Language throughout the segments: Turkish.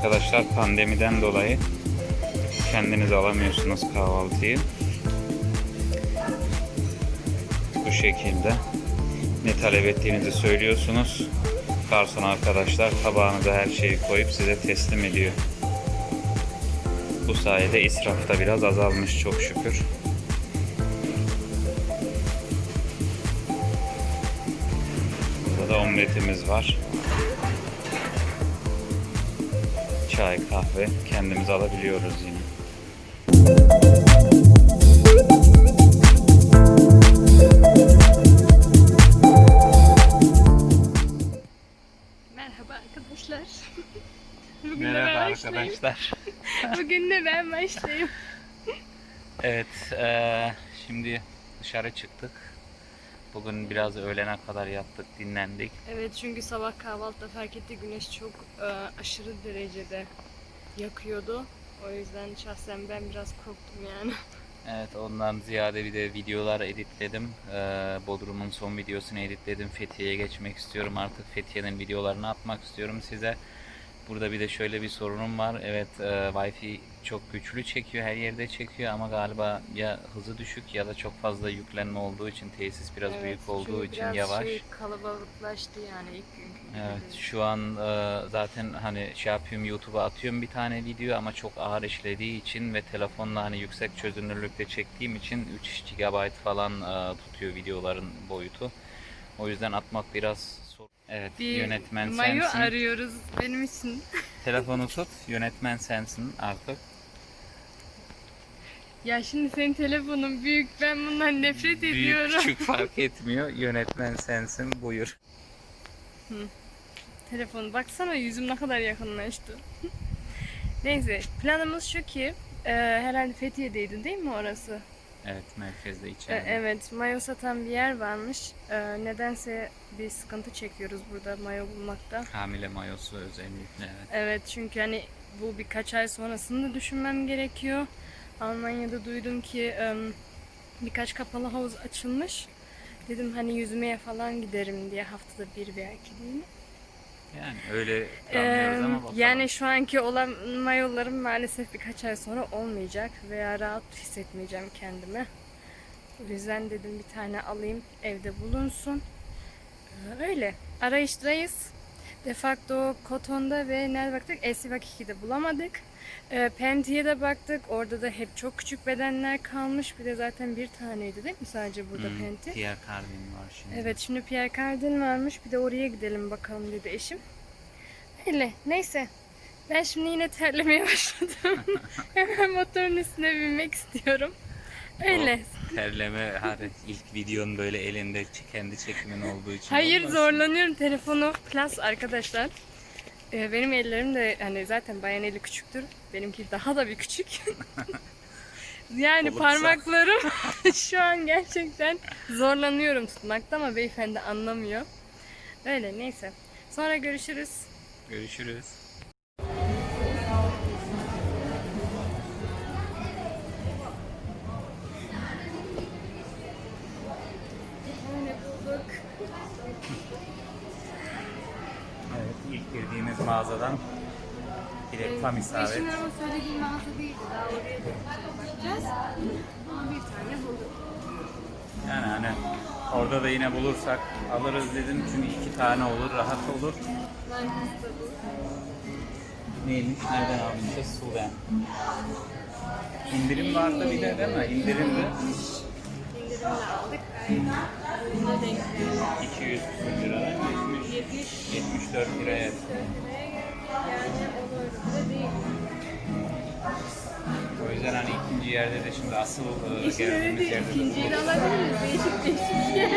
arkadaşlar pandemiden dolayı kendiniz alamıyorsunuz kahvaltıyı. Bu şekilde ne talep ettiğinizi söylüyorsunuz. Garson arkadaşlar tabağınıza her şeyi koyup size teslim ediyor. Bu sayede israf da biraz azalmış çok şükür. Burada da omletimiz var. Çay, kahve kendimiz alabiliyoruz yine. Merhaba arkadaşlar. Bugün Merhaba ben başlayayım. arkadaşlar. Bugün de ben başlayayım. Evet, eee, şimdi dışarı çıktık. Bugün biraz öğlene kadar yattık, dinlendik. Evet çünkü sabah kahvaltıda fark etti güneş çok e, aşırı derecede yakıyordu. O yüzden şahsen ben biraz korktum yani. Evet, ondan ziyade bir de videolar editledim. Eee, Bodrum'un son videosunu editledim. Fethiye'ye geçmek istiyorum artık. Fethiye'nin videolarını atmak istiyorum size. Burada bir de şöyle bir sorunum var. Evet, eee, Wi-Fi çok güçlü çekiyor, her yerde çekiyor ama galiba ya hızı düşük ya da çok fazla yüklenme olduğu için tesis biraz Evet, büyük olduğu için biraz yavaş. Şey, kalabalıklaştı yani ilk günkü. Evet gibi. şu an e, zaten hani şey yapıyorum YouTube'a atıyorum bir tane video ama çok ağır işlediği için ve telefonla hani yüksek çözünürlükte çektiğim için 3 GB falan e, tutuyor videoların boyutu. O yüzden atmak biraz. Evet Bir yönetmen mayo sensin. arıyoruz benim için. Telefonu tut yönetmen sensin artık. Ya şimdi senin telefonun büyük ben bundan nefret Büyük ediyorum. küçük fark etmiyor yönetmen sensin buyur. Telefon baksana yüzüm ne kadar yakınlaştı. Neyse planımız şu ki e, herhalde Fethiye'deydin değil mi orası? Evet merkezde E, içeride. evet mayo satan bir yer varmış. E, nedense bir sıkıntı çekiyoruz burada mayo bulmakta. Hamile mayosu özellikle evet. Evet çünkü hani bu birkaç ay sonrasını da düşünmem gerekiyor. Almanya'da duydum ki e, birkaç kapalı havuz açılmış. Dedim hani yüzmeye falan giderim diye haftada bir iki değil mi? Yani öyle planlıyoruz ama Ee, bakalım. yani şu anki olan mayolarım maalesef birkaç ay sonra olmayacak veya rahat hissetmeyeceğim kendimi. O yüzden dedim bir tane alayım evde bulunsun. Öyle arayıştayız. De facto Koton'da ve nerede baktık? Esivak 2'de bulamadık. Ee, Penti'ye de baktık. Orada da hep çok küçük bedenler kalmış. Bir de zaten bir taneydi değil mi sadece burada Hmm, Penti? Pierre Cardin var şimdi. Evet şimdi Pierre Cardin varmış. Bir de oraya gidelim bakalım dedi eşim. Öyle neyse. Ben şimdi yine terlemeye başladım. Hemen motorun üstüne binmek istiyorum. Öyle. Terleme hadi ilk videonun böyle elinde kendi çekimin olduğu için. Hayır olmaz. zorlanıyorum. Telefonu plus arkadaşlar. Ee, benim ellerim de hani zaten bayan eli küçüktür. Benimki daha da bir küçük. yani Olursa. parmaklarım şu an gerçekten zorlanıyorum tutmakta ama beyefendi anlamıyor. Öyle neyse. Sonra görüşürüz. Görüşürüz. İlk girdiğimiz mağazadan direkt tam isabet. Eşimin ama söylediği mağaza değildi. Daha oraya bakacağız. Ama bir tane bulduk. Yani hani orada da yine bulursak alırız dedim çünkü iki tane olur rahat olur. Ben. Neymiş? Nereden almışız? Suven. İndirim vardı bir de değil mi? İndirimli. İndirimle aldık. Gayet uyguna denk geldi. 200 lira. 70, 70 74 liraya. Yani o öyle de değil. O yüzden hani ikinci yerde de şimdi asıl e, İşte öyle geldiğimiz değil. yerde de İkinciyi de alabiliriz. Değişik değişik yer.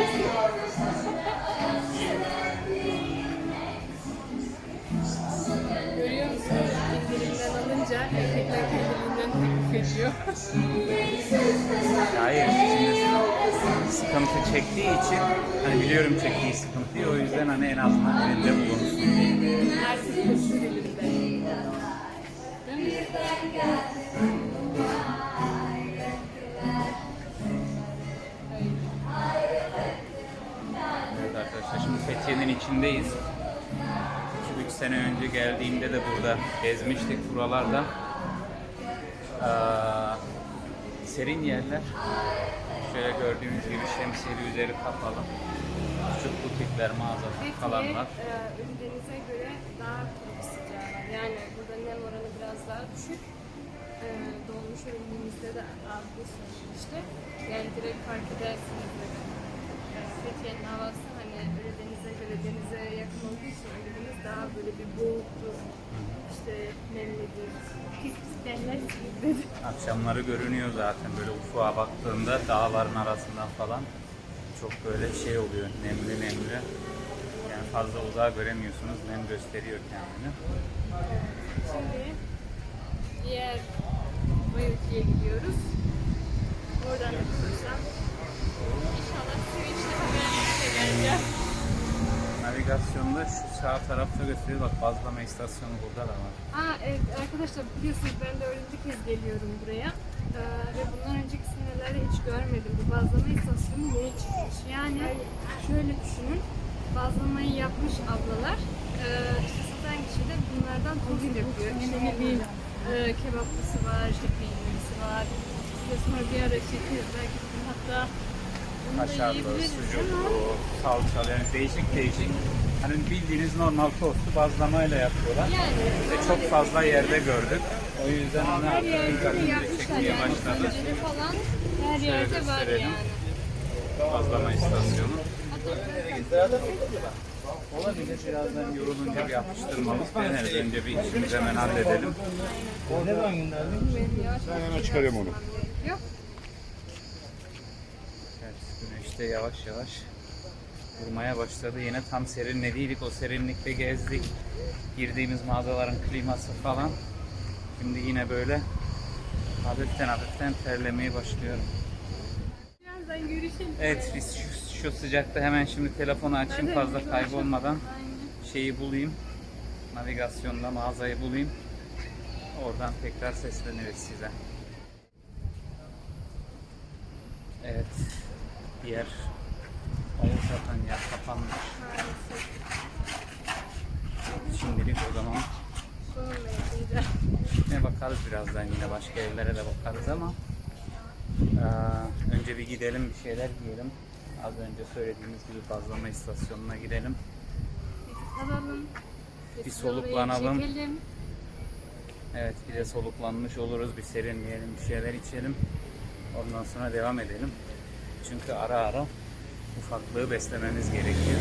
Görüyor musunuz? İndirimden alınca erkekler kendiliğinden teklif ediyor. Hayır şimdi sıkıntı çektiği için hani biliyorum çektiği sıkıntıyı o yüzden hani en azından elinde bulunsun diye. Evet arkadaşlar şimdi Fethiye'nin içindeyiz. 2-3 sene önce geldiğimde de burada gezmiştik buralarda. Aa, serin yerler. Şöyle gördüğünüz gibi şemsiyeli üzeri kapalı. Küçük butikler, mağazalar falan var. e, Ölüdeniz'e göre daha kuru sıcağı var. Yani burada nem oranı biraz daha düşük. E, dolmuş ürünümüzde de aldığı işte. Yani direkt fark edersiniz. E, Fethiye'nin havası denize yakın olduğu için Ölüdeniz daha böyle bir boğuktur. İşte nemlidir. Pis pis dedi. Akşamları görünüyor zaten böyle ufuğa baktığında dağların arasından falan çok böyle şey oluyor nemli nemli. Yani fazla uzağa göremiyorsunuz. Nem gösteriyor kendini. Şimdi diğer Bayıltı'ya gidiyoruz. Oradan da bulursam inşallah sevinçle haberlerle geleceğim. Navigasyonda şu sağ tarafta gösteriyor. Bak bazlama istasyonu burada da var. Aa evet arkadaşlar biliyorsunuz ben de bir kez geliyorum buraya. Ee, ve bundan önceki senelerde hiç görmedim. Bu bazlama istasyonu yeni çıkmış. Yani şöyle düşünün. Bazlamayı yapmış ablalar. Ee, işte satan kişi de bunlardan tost yapıyor. İşte ne bileyim e, kebaplısı var, işte peynirlisi var. İşte sonra bir ara çekiyor. Belki hatta Kaşarlı, sucuklu, salçalı yani değişik değişik. Hani bildiğiniz normal tostu bazlamayla yapıyorlar. Yani Ve çok fazla yerde gördük. O yüzden ne her yaptık? yerde çekmeye yani. başladı. Falan her yerde var yani. Bazlama istasyonu. Olabilir birazdan yorulunca bir atıştırmamız deneriz. Önce bir işimizi hemen halledelim. benim yavaş Ben hemen çıkarıyorum onu. Yok. Evet, güneş de yavaş yavaş vurmaya başladı. Yine tam serinlediydik. O serinlikte gezdik. Girdiğimiz mağazaların kliması falan. Şimdi yine böyle hafiften hafiften terlemeye başlıyorum. Birazdan görüşelim. Evet biz şu, şu sıcakta hemen şimdi telefonu açayım fazla kaybolmadan şeyi bulayım. Navigasyonda mağazayı bulayım. Oradan tekrar sesleniriz size. Evet. Diğer oyun satan yer kapanmış. Şimdilik o zaman Sonunda yapacağım. ne bakarız birazdan yine başka yerlere de bakarız ama eee, önce bir gidelim bir şeyler yiyelim. Az önce söylediğimiz gibi bazlama istasyonuna gidelim. Alalım. Bir soluklanalım. Evet bir de soluklanmış oluruz. Bir serinleyelim, bir şeyler içelim. Ondan sonra devam edelim. Çünkü ara ara ufaklığı beslememiz gerekiyor.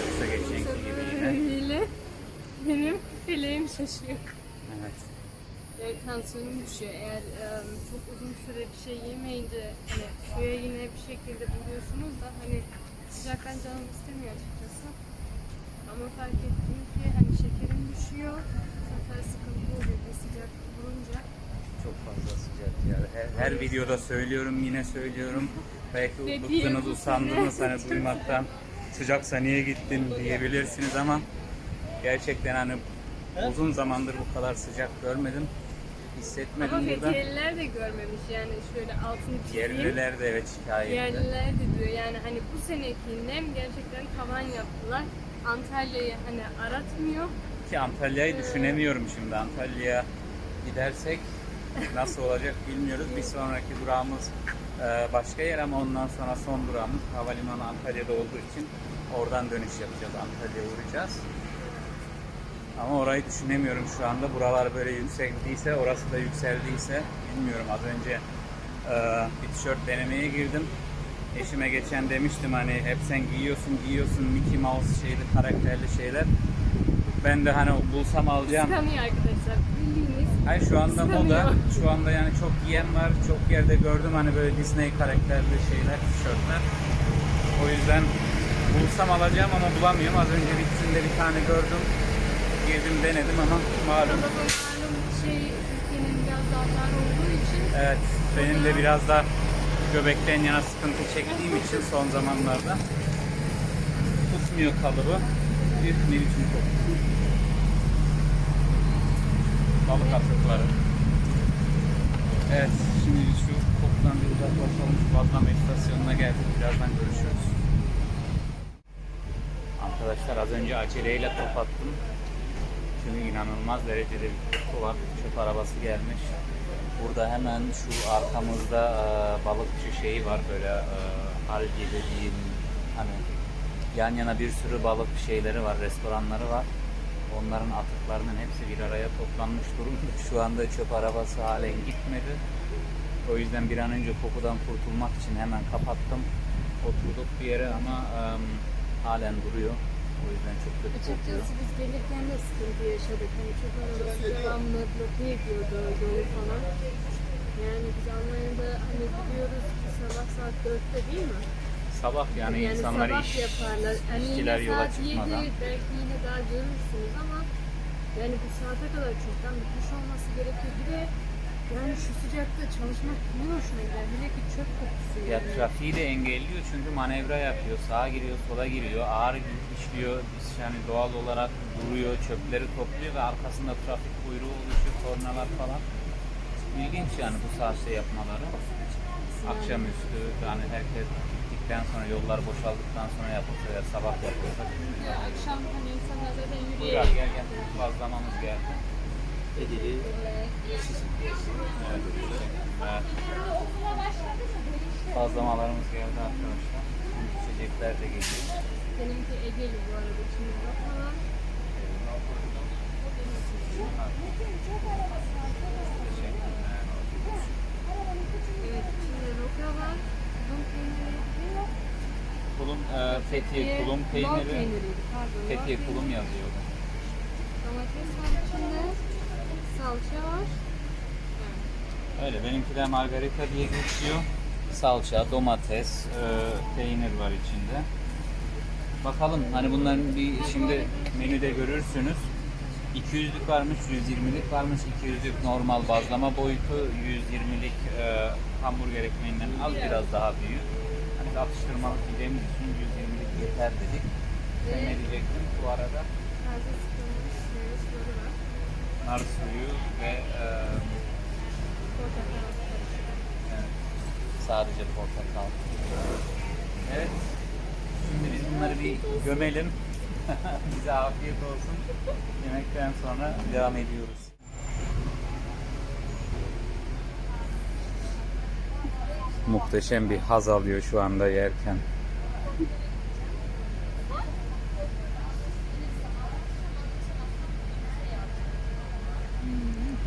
Yoksa geçenki gibi yine. Böyle benim feleğim şaşıyor. Evet. Yani tansiyonum düşüyor. Eğer e, çok uzun süre bir şey yemeyince hani suya yine bir şekilde buluyorsunuz da hani sıcaktan canım istemiyor açıkçası. Ama fark ettim ki hani şekerim düşüyor. Bu sefer sıkıntı oluyor bir sıcak. Çok fazla sıcak yani. Her, her videoda söylüyorum yine söylüyorum. Belki bıktınız, usandınız hani duymaktan. Sıcaksa niye gittin diyebilirsiniz ama gerçekten hani uzun zamandır bu kadar sıcak görmedim. Hissetmedim Ama burada. Fethiye'liler de görmemiş yani şöyle altını çizeyim. Yerliler de evet şikayetli. Yerliler de diyor yani hani bu seneki nem gerçekten tavan yaptılar. Antalya'yı hani aratmıyor. Ki Antalya'yı düşünemiyorum şimdi. Antalya'ya gidersek nasıl olacak bilmiyoruz. Bir sonraki durağımız e, başka yer ama ondan sonra son durağımız havalimanı Antalya'da olduğu için oradan dönüş yapacağız. Antalya'ya uğrayacağız. Ama orayı düşünemiyorum şu anda. Buralar böyle yükseldiyse, orası da yükseldiyse bilmiyorum. Az önce e, bir tişört denemeye girdim. Eşime geçen demiştim hani hep sen giyiyorsun giyiyorsun Mickey Mouse şeyli karakterli şeyler. Ben de hani bulsam alacağım. Kıskanıyor arkadaşlar. Hayır şu anda moda. Şu anda yani çok giyen var. Çok yerde gördüm hani böyle Disney karakterli şeyler, tişörtler. O yüzden bulsam alacağım ama bulamıyorum. Az önce vitrinde bir tane gördüm. Girdim denedim ama malum. Malum şey biraz daha olduğu için Evet benim de biraz da göbekten yana sıkıntı çektiğim için son zamanlarda tutmuyor kalıbı. Bir ne biçim koku. Balık atıkları. Evet şimdi şu kokudan bir uzaklaşalım. Şu bazlama istasyonuna geldik. Birazdan görüşürüz. arkadaşlar. Az önce aceleyle kapattım. Çünkü inanılmaz derecede bir koku var. Çöp arabası gelmiş. Burada hemen şu arkamızda e, balıkçı şeyi var böyle e, halgi dediğim hani yan yana bir sürü balık şeyleri var, restoranları var. Onların atıklarının hepsi bir araya toplanmış durumda. Şu anda çöp arabası halen gitmedi. O yüzden bir an önce kokudan kurtulmak için hemen kapattım. Oturduk bir yere ama em, halen duruyor. O yüzden çok kötü kokuyor. Açıkçası biz gelirken de sıkıntı yaşadık. Hani çok arabası devamlı bloke ediyordu yolu falan. Yani biz Almanya'da hani gidiyoruz ki sabah saat 4'te değil mi? Sabah yani, insanlar sabah iş, yaparlar. Hani işçiler yola saat çıkmadan. 7 belki yine daha görürsünüz ama yani bu saate kadar çoktan bitmiş olması gerekiyor. Bir de yani şu sıcakta çalışmak kimin hoşuna gider? Hele ki çöp kokusu Ya yani. trafiği de engelliyor çünkü manevra yapıyor. Sağa giriyor, sola giriyor. Ağır işliyor. Yani doğal olarak duruyor, çöpleri topluyor ve arkasında trafik kuyruğu oluşuyor, kornalar falan. İlginç yani bu saatte yapmaları. Akşamüstü yani herkes gittikten sonra yollar boşaldıktan sonra yapılsa ya sabah yapılsa. Ya akşam hani insanlar zaten Buyur yürüyerek abi gel gel. Bazlamamız geldi. Edili Evet. evet. Bazlamalarımız geldi arkadaşlar. İçecekler de geliyor. benimki Ege'li bu arada şimdi yok falan. Teşekkürler. Evet içinde roka var. Tulum peyniri gidiyor. E, Fethiye Ee, kulum lor peyniri. peyniriydi, pardon. lor Fethiye peyniri. kulum yazıyordu. Domates var içinde. Salça var. Öyle benimki de margarita diye geçiyor. Salça, domates, e, peynir var içinde. Bakalım hani bunların bir şimdi menüde görürsünüz. 200'lük varmış, 120'lik varmış. 200'lük normal bazlama boyutu, 120'lik e, hamburger ekmeğinden az biraz daha büyük. Hani atıştırmalık yiyeceğimiz için 120'lik yeter dedik. Sen ne diyecektin bu arada? Taze sıkılmış meyveleri var. Nar suyu ve e, Portakal. Evet. Sadece portakal. Evet. Şimdi biz bunları bir gömelim. Bize afiyet olsun. Yemekten sonra devam ediyoruz. Muhteşem bir haz alıyor şu anda yerken.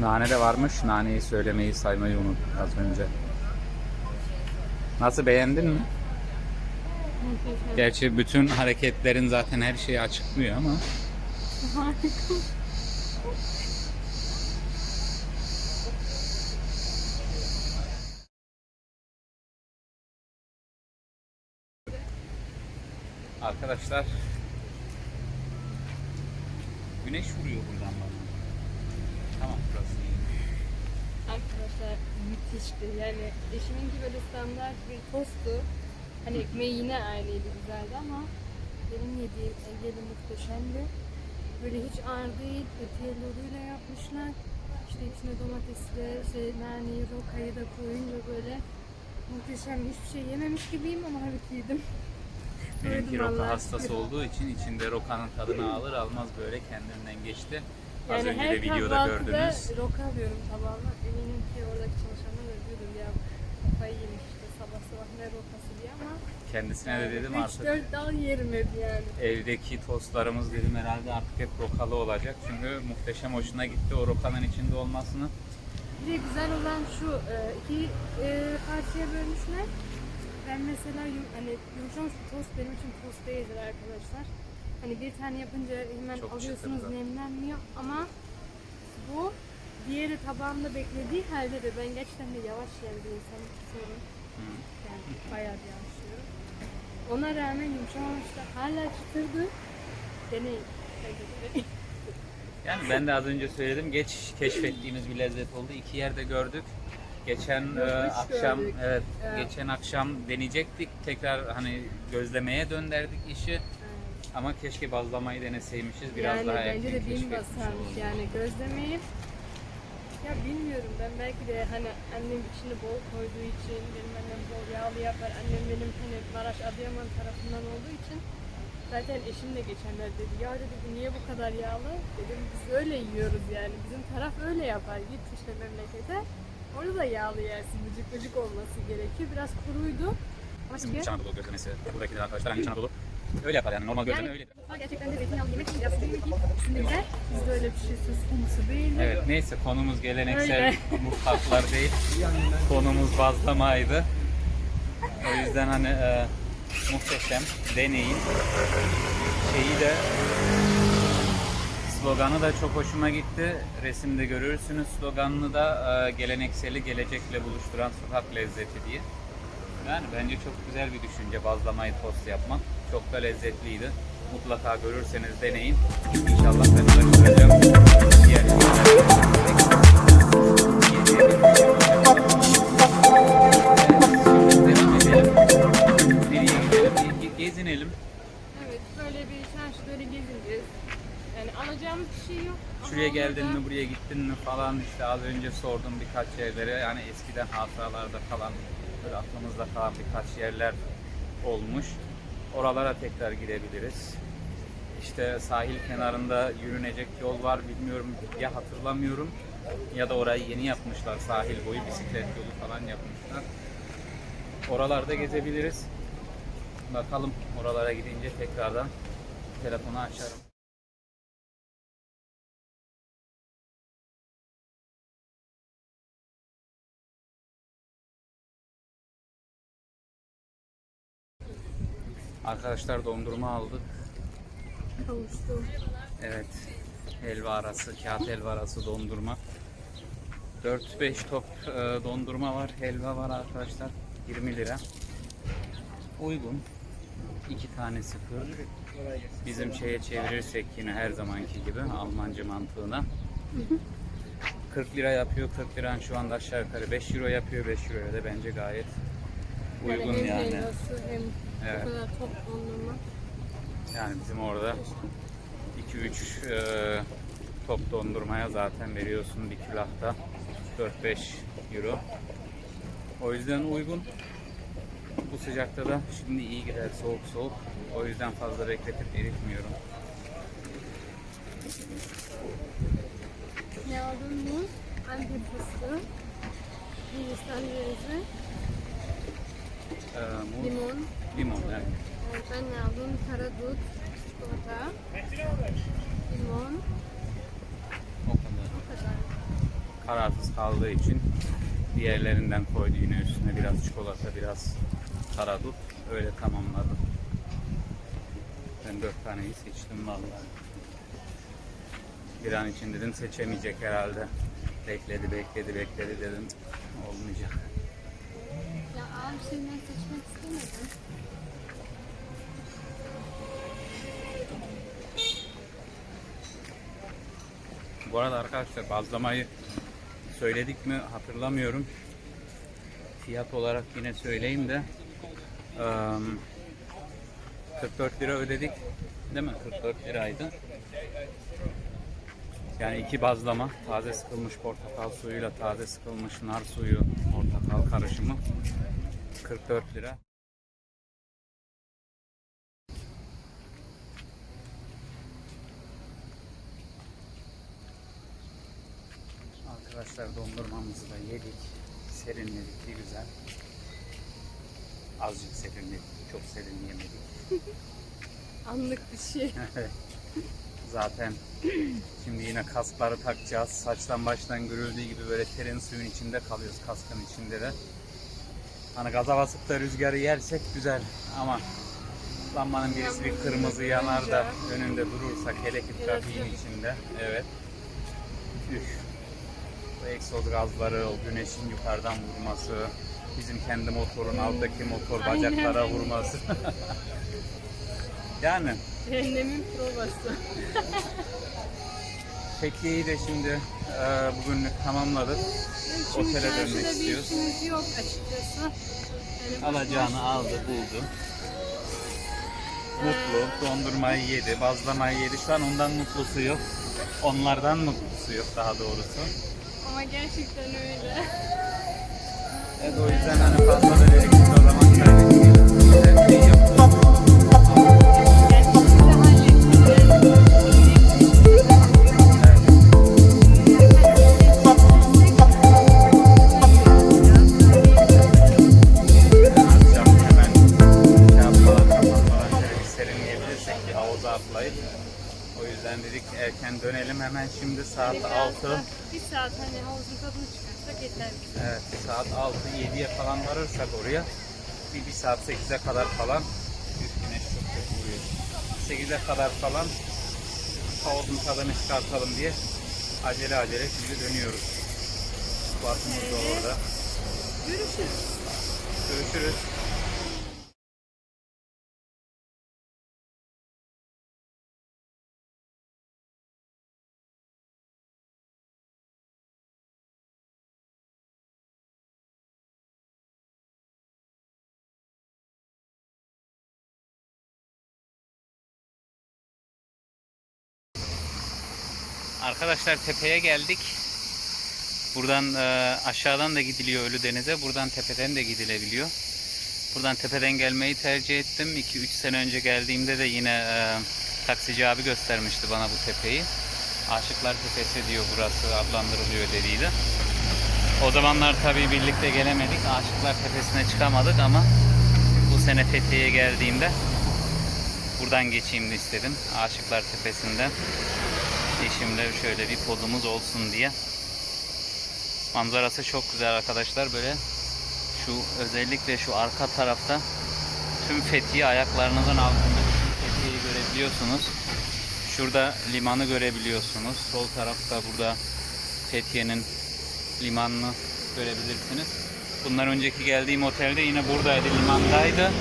Nane de varmış. Naneyi söylemeyi saymayı unut az önce. Nasıl beğendin mi? Gerçi bütün hareketlerin zaten her şeyi açıklıyor ama Harika. arkadaşlar güneş vuruyor buradan bana. Tamam burası iyi. Arkadaşlar müthişti. Yani eşiminki böyle standart bir tostu. Hani ekmeği yine ayrıydı güzeldi ama benim yediğim Ege'de muhteşemdi. Böyle hiç ağır değil, etiye loruyla yapmışlar. İşte içine domatesle, şey, naneyi, rokayı da koyunca böyle muhteşem. Hiçbir şey yememiş gibiyim ama halbuki yedim. Benimki roka hastası olduğu için içinde rokanın tadını alır almaz böyle kendinden geçti. Az Yani önce her de videoda kahvaltıda gördünüz. roka alıyorum tabağıma. Eminim ki oradaki çalışanlar diyordur ya kafayı yemiş işte sabah sabah ne rokası diye ama Kendisine de dedim artık 3-4 dal yerim hep yani. evdeki tostlarımız dedim herhalde artık hep rokalı olacak. Çünkü muhteşem hoşuna gitti o rokanın içinde olmasını. Bir de güzel olan şu e, iki e, parçaya bölmüşler. Ben mesela yum, hani yumuşamış bir tost benim için tost değildir arkadaşlar. Hani bir tane yapınca hemen Çok alıyorsunuz çıtırdı. nemlenmiyor ama bu diğeri tabağımda beklediği halde de ben gerçekten de yavaş yiyen bir insanım sorun. Yani bayağı bir yavaş yiyorum. Ona rağmen yumuşamamıştı. Hala çıtırdı. Deneyin. Bence de. Yani ben de az önce söyledim geç keşfettiğimiz bir lezzet oldu. İki yerde gördük. Geçen e, akşam gördük. evet, Evet. geçen akşam deneyecektik. Tekrar hani gözlemeye dönderdik işi. Ama keşke bazlamayı deneseymişiz. Biraz yani daha bence erken de bin basarmış yani gözlemeyip ya bilmiyorum ben belki de hani annem içini bol koyduğu için benim annem bol yağlı yapar annem benim hani Maraş Adıyaman tarafından olduğu için Zaten eşim de geçenler dedi ya dedi niye bu kadar yağlı? Dedim biz öyle yiyoruz yani. Bizim taraf öyle yapar. Git işte memlekete. Orada da yağlı yersin. Vıcık vıcık olması gerekiyor. Biraz kuruydu. Bizim Başka? İç Anadolu. Buradakiler arkadaşlar hani İç Anadolu öyle yapar yani normal gözleme Yani öyle. mutfağa gerçekten de zeytinyağlı yemek biraz değil ki. İkisinde güzel. Bizde öyle bir şey söz konusu değil. Evet neyse konumuz geleneksel mutfaklar değil. Konumuz bazlamaydı. O yüzden hani e, muhteşem deneyin. Şeyi de sloganı da çok hoşuma gitti. Resimde görürsünüz sloganını da e, gelenekseli gelecekle buluşturan sokak lezzeti diye. Yani bence çok güzel bir düşünce bazlamayı tost yapmak. Çok da lezzetliydi. Mutlaka görürseniz deneyin. İnşallah ben. Diğer Devam edelim. Nereye gidelim? Bir Gezinelim. Evet böyle bir çarşı böyle gezineceğiz. Yani alacağımız bir şey yok. Ama Şuraya geldin orada- mi, buraya gittin mi falan işte az önce sordum birkaç yerlere. Yani eskiden hatıralarda kalan, böyle aklımızda kalan birkaç yerler olmuş. Oralara tekrar gidebiliriz. İşte sahil kenarında yürünecek yol var bilmiyorum ya hatırlamıyorum ya da orayı yeni yapmışlar sahil boyu bisiklet yolu falan yapmışlar. Oralarda gezebiliriz. Bakalım oralara gidince tekrardan telefonu açarım. Arkadaşlar dondurma aldık. Kavuştum. Evet. Helva arası, kağıt helva arası dondurma. 4-5 top e, dondurma var, helva var arkadaşlar. 20 lira. Uygun. İki tanesi 40. Bizim şeye çevirirsek yine her zamanki gibi Almanca mantığına. 40 lira yapıyor. 40 liran şu anda aşağı yukarı 5 euro yapıyor. 5 euroya da bence gayet uygun yani. hem Evet. o kadar. Yani bizim orada 2-3 e, top dondurmaya zaten veriyorsun bir külahta 4-5 euro. O yüzden uygun. Bu sıcakta da şimdi iyi gider soğuk soğuk. O yüzden fazla bekletip eritmiyorum. Ne aldın muz, antep fıstığı, Hindistan cevizi, Ee, muz, limon. limon evet. Evet, ben ne aldım? Karadut, çikolata, limon. O kadar. O kadar. Kararsız kaldığı için diğerlerinden koydu yine üstüne biraz çikolata, biraz karadut. Öyle tamamladım. Ben dört taneyi seçtim vallahi. Bir an için dedim seçemeyecek herhalde. Bekledi, bekledi, bekledi dedim. Olmayacak. Ya ağır şeyler seçmek istemedim. Bu arada arkadaşlar bazlamayı söyledik mi hatırlamıyorum. Fiyat olarak yine söyleyeyim de eee, 44 lira ödedik. Değil mi? 44 liraydı. Yani iki bazlama, taze sıkılmış portakal suyuyla taze sıkılmış nar suyu, portakal karışımı 44 lira. Arkadaşlar dondurmamızı da yedik. Serinledik bir güzel. Azıcık serinledik. Çok serinleyemedik. Anlık bir şey. Zaten şimdi yine kaskları takacağız. Saçtan baştan görüldüğü gibi böyle terin suyun içinde kalıyoruz kaskın içinde de. Hani gaza basıp da rüzgarı yersek güzel ama lambanın birisi bir kırmızı yanar da önünde durursak hele ki trafiğin içinde. Evet. Üf. Bu egzoz gazları, o güneşin yukarıdan vurması, bizim kendi motorun alttaki motor Aynen. bacaklara vurması. yani Cehennemin provası. Fethiye'yi de şimdi e, bugünlük tamamladık. Çünkü Otele dönmek bir istiyoruz. işimiz yok açıkçası. Yani Alacağını aldı, buldu. Mutlu, dondurmayı yedi, bazlamayı yedi. Şu an ondan mutlusu yok. Onlardan mutlusu yok daha doğrusu. Ama gerçekten öyle. Evet o yüzden hani fazla da dedik o zaman kaybetmeyelim. Varırsak oraya bir, bir saat 8'e kadar falan Üf, güneş çok kötü vuruyor. 8'e kadar falan havuzun tadını çıkartalım diye acele acele şimdi dönüyoruz. Basımız Evet. orada. Görüşürüz. Görüşürüz. Arkadaşlar tepeye geldik. Buradan e, aşağıdan da gidiliyor Ölüdeniz'e. Buradan tepeden de gidilebiliyor. Buradan tepeden gelmeyi tercih ettim. 2-3 sene önce geldiğimde de yine e, taksici abi göstermişti bana bu tepeyi. Aşıklar Tepesi diyor burası adlandırılıyor dediydi. O zamanlar tabii birlikte gelemedik. Aşıklar Tepesi'ne çıkamadık ama bu sene Fethiye'ye geldiğimde buradan geçeyim istedim. Aşıklar Tepesi'nden. Eşimle şöyle bir pozumuz olsun diye. Manzarası çok güzel arkadaşlar. Böyle şu özellikle şu arka tarafta tüm Fethiye ayaklarınızın altında Fethiye'yi görebiliyorsunuz. Şurada limanı görebiliyorsunuz. Sol tarafta burada Fethiye'nin limanını görebilirsiniz. Bundan önceki geldiğim otelde yine buradaydı, limandaydı.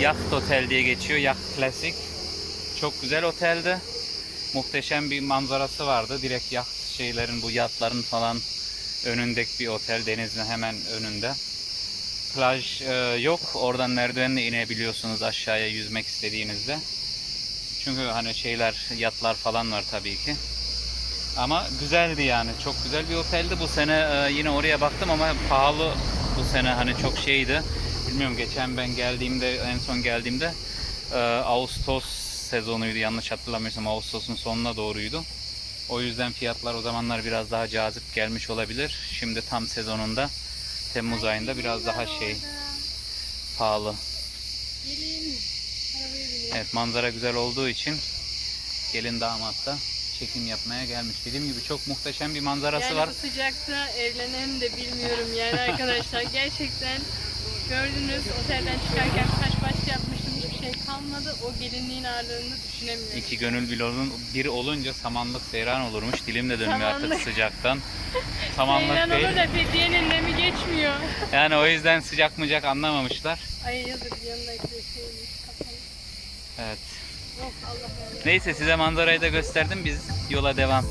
Yacht Otel diye geçiyor. Yacht Classic. Çok güzel oteldi. Muhteşem bir manzarası vardı. Direkt yacht şeylerin bu yatların falan önündeki bir otel denizin hemen önünde. Plaj e, yok. Oradan merdivenle inebiliyorsunuz aşağıya yüzmek istediğinizde. Çünkü hani şeyler yatlar falan var tabii ki. Ama güzeldi yani. Çok güzel bir oteldi. Bu sene e, yine oraya baktım ama pahalı bu sene hani çok şeydi. Bilmiyorum geçen ben geldiğimde en son geldiğimde e, Ağustos sezonuydu yanlış hatırlamıyorsam Ağustos'un sonuna doğruydu. O yüzden fiyatlar o zamanlar biraz daha cazip gelmiş olabilir. Şimdi tam sezonunda Temmuz ayında biraz daha şey pahalı. Evet manzara güzel olduğu için gelin damat da çekim yapmaya gelmiş. Dediğim gibi çok muhteşem bir manzarası yani var. bu sıcakta evlenem de bilmiyorum yani arkadaşlar. Gerçekten gördünüz otelden çıkarken saç baş hiçbir şey kalmadı. O gelinliğin ağırlığını düşünemiyorum. İki gönül bir, olun, bir olunca samanlık seyran olurmuş. Dilim de dönmüyor artık Samanlık. sıcaktan. Samanlık Seyran değil. olur da Fethiye'nin nemi geçmiyor. Yani o yüzden sıcak mıcak anlamamışlar. Ay yazık yanındaki de şeymiş kapalı. Evet. Oh Allah Allah. Neyse size manzarayı da gösterdim. Biz yola devam.